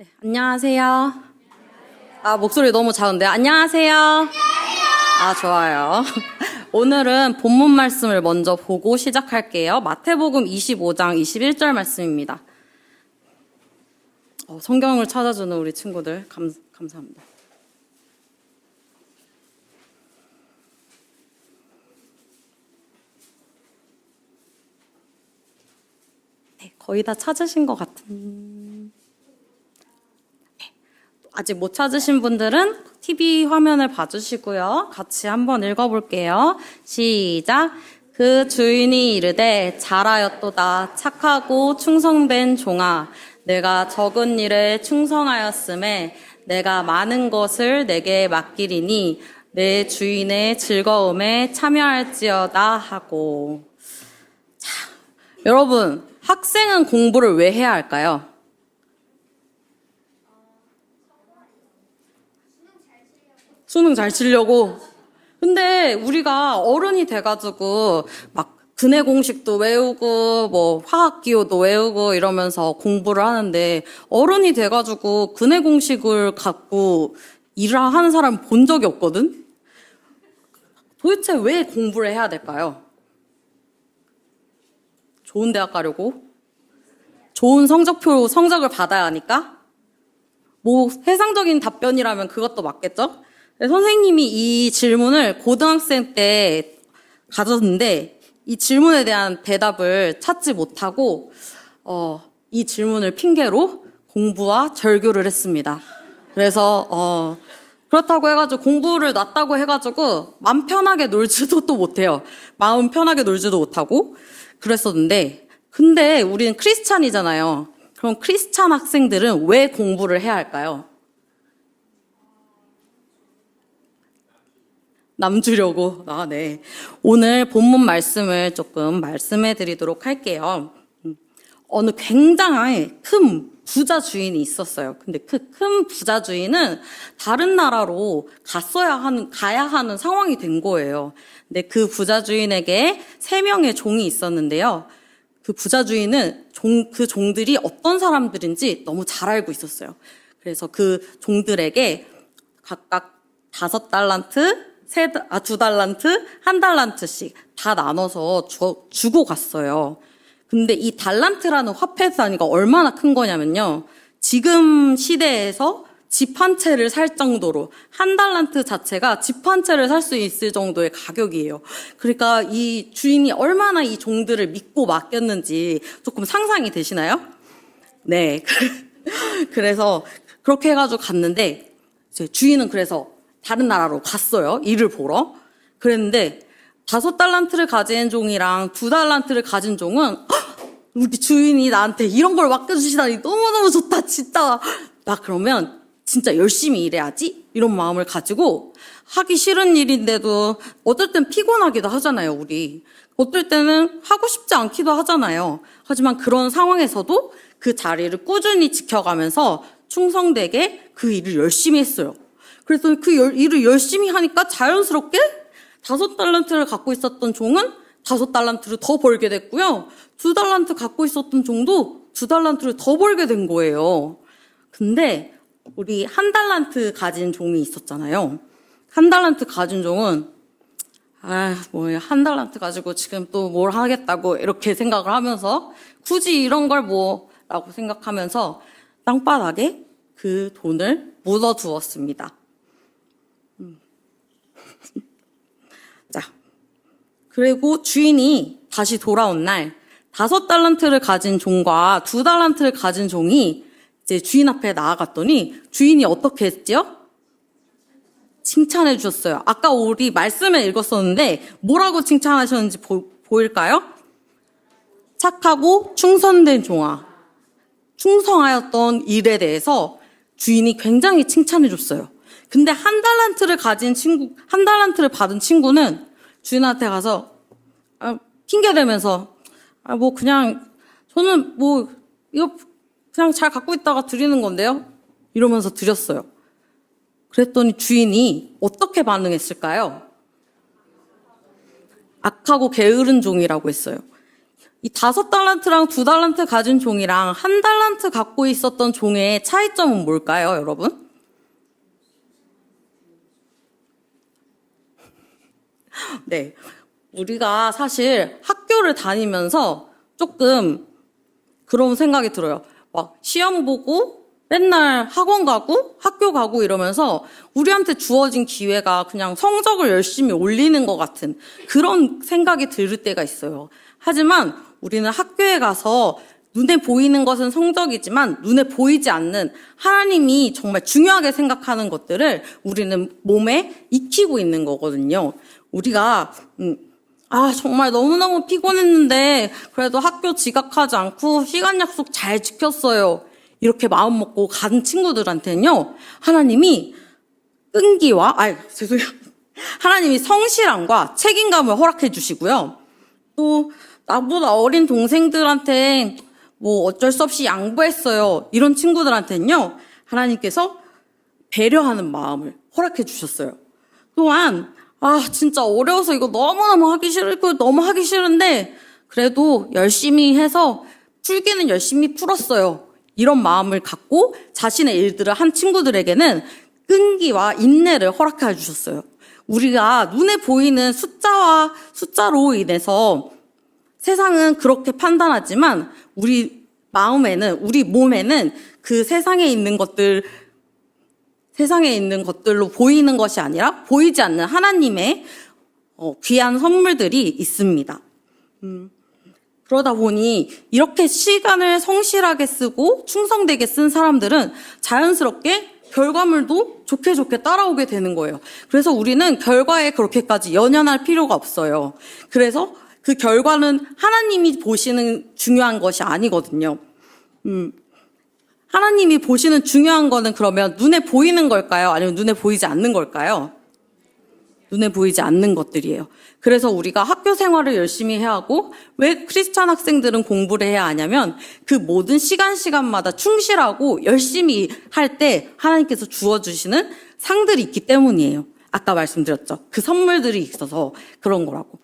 네, 안녕하세요. 아, 목소리 너무 작은데. 안녕하세요. 아, 좋아요. 오늘은 본문 말씀을 먼저 보고 시작할게요. 마태복음 25장 21절 말씀입니다. 어, 성경을 찾아주는 우리 친구들 감, 감사합니다. 네, 거의 다 찾으신 것 같은. 네, 아직 못 찾으신 분들은 TV 화면을 봐주시고요. 같이 한번 읽어볼게요. 시작. 그 주인이 이르되 잘하였도다 착하고 충성된 종아 내가 적은 일에 충성하였음에 내가 많은 것을 내게 맡기리니 내 주인의 즐거움에 참여할지어다 하고 여러분, 학생은 공부를 왜 해야 할까요? 수능 잘 치려고. 근데 우리가 어른이 돼가지고 막 근해 공식도 외우고 뭐 화학 기호도 외우고 이러면서 공부를 하는데 어른이 돼가지고 근해 공식을 갖고 일을 하는 사람 본 적이 없거든? 도대체 왜 공부를 해야 될까요? 좋은 대학 가려고? 좋은 성적표, 성적을 받아야 하니까? 뭐, 세상적인 답변이라면 그것도 맞겠죠? 네, 선생님이 이 질문을 고등학생 때 가졌는데, 이 질문에 대한 대답을 찾지 못하고, 어, 이 질문을 핑계로 공부와 절교를 했습니다. 그래서, 어, 그렇다고 해가지고 공부를 놨다고 해가지고 마음 편하게 놀지도 또 못해요. 마음 편하게 놀지도 못하고 그랬었는데 근데 우리는 크리스찬이잖아요. 그럼 크리스찬 학생들은 왜 공부를 해야 할까요? 남 주려고. 아, 네. 오늘 본문 말씀을 조금 말씀해 드리도록 할게요. 음, 어느 굉장히 큰 부자 주인이 있었어요. 근데 그 큰 부자 주인은 다른 나라로 갔어야 하는, 가야 하는 상황이 된 거예요. 근데 그 부자 주인에게 세 명의 종이 있었는데요. 그 부자 주인은 종, 그 종들이 어떤 사람들인지 너무 잘 알고 있었어요. 그래서 그 종들에게 각각 다섯 달란트, 세, 아, 두 달란트, 한 달란트씩 다 나눠서 주, 주고 갔어요. 근데 이 달란트라는 화폐 단위가 얼마나 큰 거냐면요. 지금 시대에서 집 한 채를 살 정도로 한 달란트 자체가 집 한 채를 살 수 있을 정도의 가격이에요. 그러니까 이 주인이 얼마나 이 종들을 믿고 맡겼는지 조금 상상이 되시나요? 네. 그래서 그렇게 해가지고 갔는데 주인은 그래서 다른 나라로 갔어요. 일을 보러. 그랬는데 다섯 달란트를 가진 종이랑 두 달란트를 가진 종은 "헉, 우리 주인이 나한테 이런 걸 맡겨주시다니 너무너무 좋다 진짜. 나 그러면 진짜 열심히 일해야지 이런 마음을 가지고 하기 싫은 일인데도 어떨 땐 피곤하기도 하잖아요 우리. 어떨 때는 하고 싶지 않기도 하잖아요. 하지만 그런 상황에서도 그 자리를 꾸준히 지켜가면서 충성되게 그 일을 열심히 했어요 그래서 그 열- 일을 열심히 하니까 자연스럽게 다섯 달란트를 갖고 있었던 종은 다섯 달란트를 더 벌게 됐고요. 두 달란트 갖고 있었던 종도 두 달란트를 더 벌게 된 거예요. 근데 우리 한 달란트 가진 종이 있었잖아요. 한 달란트 가진 종은 아, 뭐, 한 달란트 가지고 지금 또 뭘 하겠다고 이렇게 생각을 하면서 굳이 이런 걸 뭐, 라고 생각하면서 땅바닥에 그 돈을 묻어 두었습니다. 그리고 주인이 다시 돌아온 날 다섯 달란트를 가진 종과 두 달란트를 가진 종이 이제 주인 앞에 나아갔더니 주인이 어떻게 했지요? 칭찬해 주셨어요. 아까 우리 말씀에 읽었었는데 뭐라고 칭찬하셨는지 보, 보일까요? 착하고 충성된 종아. 충성하였던 일에 대해서 주인이 굉장히 칭찬해 줬어요. 근데 한 달란트를 가진 친구, 한 달란트를 받은 친구는 주인한테 가서 아, 핑계 대면서 아, 뭐 그냥 저는 뭐 이거 그냥 잘 갖고 있다가 드리는 건데요. 이러면서 드렸어요. 그랬더니 주인이 어떻게 반응했을까요? 악하고 게으른 종이라고 했어요. 이 다섯 달란트랑 두 달란트 가진 종이랑 한 달란트 갖고 있었던 종의 차이점은 뭘까요, 여러분? 네. 우리가 사실 학교를 다니면서 조금 그런 생각이 들어요. 막 시험 보고 맨날 학원 가고 학교 가고 이러면서 우리한테 주어진 기회가 그냥 성적을 열심히 올리는 것 같은 그런 생각이 들 때가 있어요. 하지만 우리는 학교에 가서 눈에 보이는 것은 성적이지만 눈에 보이지 않는 하나님이 정말 중요하게 생각하는 것들을 우리는 몸에 익히고 있는 거거든요. 우리가 음, 아, 정말 너무너무 피곤했는데, 그래도 학교 지각하지 않고 시간 약속 잘 지켰어요. 이렇게 마음 먹고 간 친구들한테는요, 하나님이 끈기와, 아, 죄송해요. 하나님이 성실함과 책임감을 허락해 주시고요. 또, 나보다 어린 동생들한테 뭐 어쩔 수 없이 양보했어요. 이런 친구들한테는요, 하나님께서 배려하는 마음을 허락해 주셨어요. 또한 아 진짜 어려워서 이거 너무너무 하기 싫고 너무 하기 싫은데 그래도 열심히 해서 풀기는 열심히 풀었어요. 이런 마음을 갖고 자신의 일들을 한 친구들에게는 끈기와 인내를 허락해 주셨어요. 우리가 눈에 보이는 숫자와 숫자로 인해서 세상은 그렇게 판단하지만 우리 마음에는 우리 몸에는 그 세상에 있는 것들 세상에 있는 것들로 보이는 것이 아니라 보이지 않는 하나님의 어, 귀한 선물들이 있습니다. 음, 그러다 보니 이렇게 시간을 성실하게 쓰고 충성되게 쓴 사람들은 자연스럽게 결과물도 좋게 좋게 따라오게 되는 거예요. 그래서 우리는 결과에 그렇게까지 연연할 필요가 없어요. 그래서 그 결과는 하나님이 보시는 중요한 것이 아니거든요. 음, 하나님이 보시는 중요한 거는 그러면 눈에 보이는 걸까요? 아니면 눈에 보이지 않는 걸까요? 눈에 보이지 않는 것들이에요. 그래서 우리가 학교 생활을 열심히 해야 하고 왜 크리스찬 학생들은 공부를 해야 하냐면 그 모든 시간 시간마다 충실하고 열심히 할 때 하나님께서 주어 주시는 상들이 있기 때문이에요. 아까 말씀드렸죠. 그 선물들이 있어서 그런 거라고.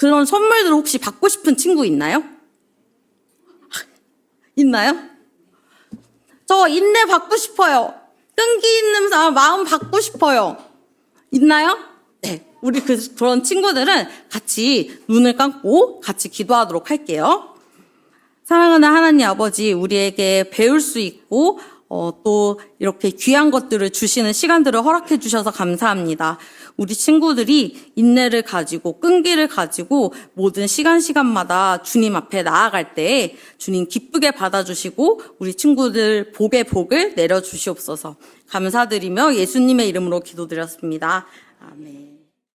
그런 선물들 혹시 받고 싶은 친구 있나요? 있나요? 저 인내 받고 싶어요. 끈기 있는 사람 마음 받고 싶어요. 있나요? 네. 우리 그, 그런 친구들은 같이 눈을 감고 같이 기도하도록 할게요. 사랑하는 하나님 아버지, 우리에게 배울 수 있고, 어, 또 이렇게 귀한 것들을 주시는 시간들을 허락해 주셔서 감사합니다. 우리 친구들이 인내를 가지고 끈기를 가지고 모든 시간 시간마다 주님 앞에 나아갈 때 주님 기쁘게 받아주시고 우리 친구들 복의 복을 내려 주시옵소서. 감사드리며 예수님의 이름으로 기도드렸습니다. 아멘.